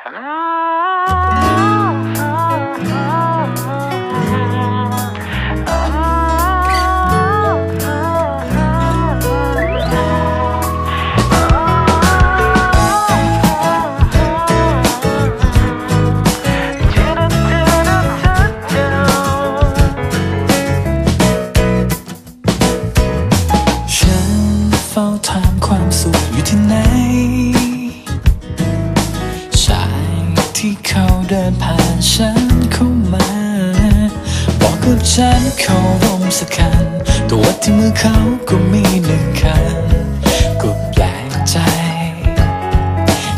ฉั กกับฉันเขารมสักคันตัวที่มือเขาก็มีหนึ่งคันก็แปลกใจ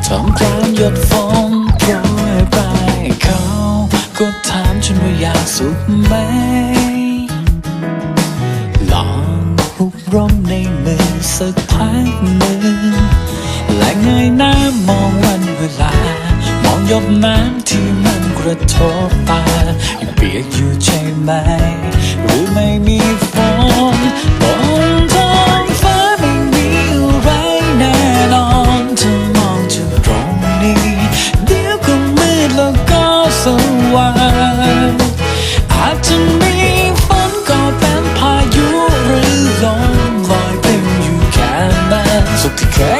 ทำกลางหยดฝนโปรยไปเขาก็ถามฉันว่าอยากสุขไหม ลองหุบร่มในมือสักพักหนึ่งและเงยหน้ามองวันเวลา มองหยดน้ำที่มันกระทบตายังเปียก อยู่ใช่ไหมรือไม่มีฝนบนท้องฟ้าไม่มีอะไรแน่นอนถ้ามองจากตรงนี้ เดี๋ยวก็มืดแล้วก็สว่างอาจจะมีฝนก็เป็นพายุหรือลมลอยเป็นอยู่แค่นั้นสุขที่เคย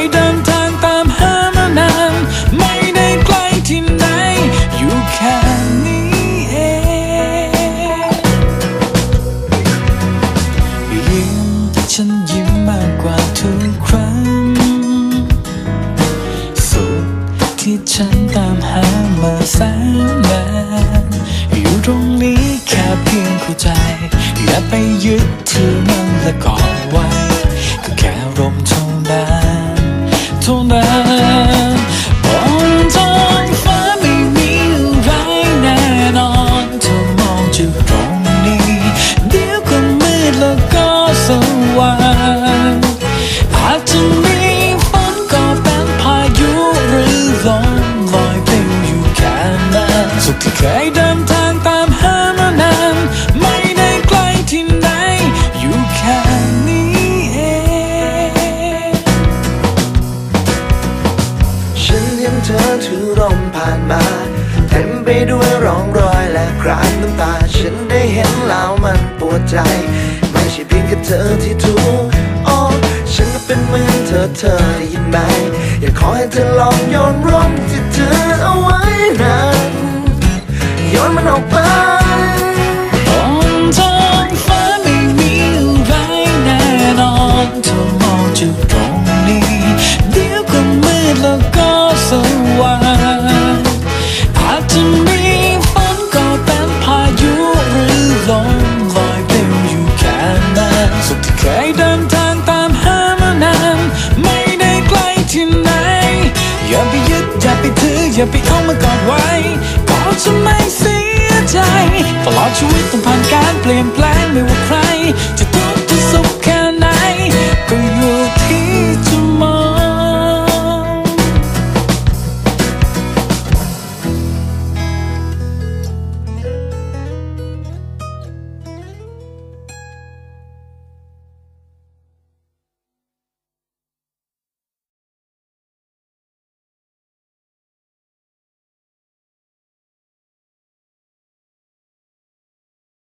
ผ่านมา เต็มไปด้วยร่องรอยและคราบน้ำตา ฉันได้เห็นแล้วมันปวดใจ ไม่ใช่เพียงแค่เธอที่ทุกอ๋อฉันก็เป็นเหมือนเธอเธอได้ยินไหม อยากขอให้เธอลองโยนร่มที่เธอเอา อย่าไปถือ อย่าไปเอามากอดไว้ก็จะไม่เสียใจ ตลอดชีวิตต้องผ่านการเปลี่ยนแปลงไม่ว่า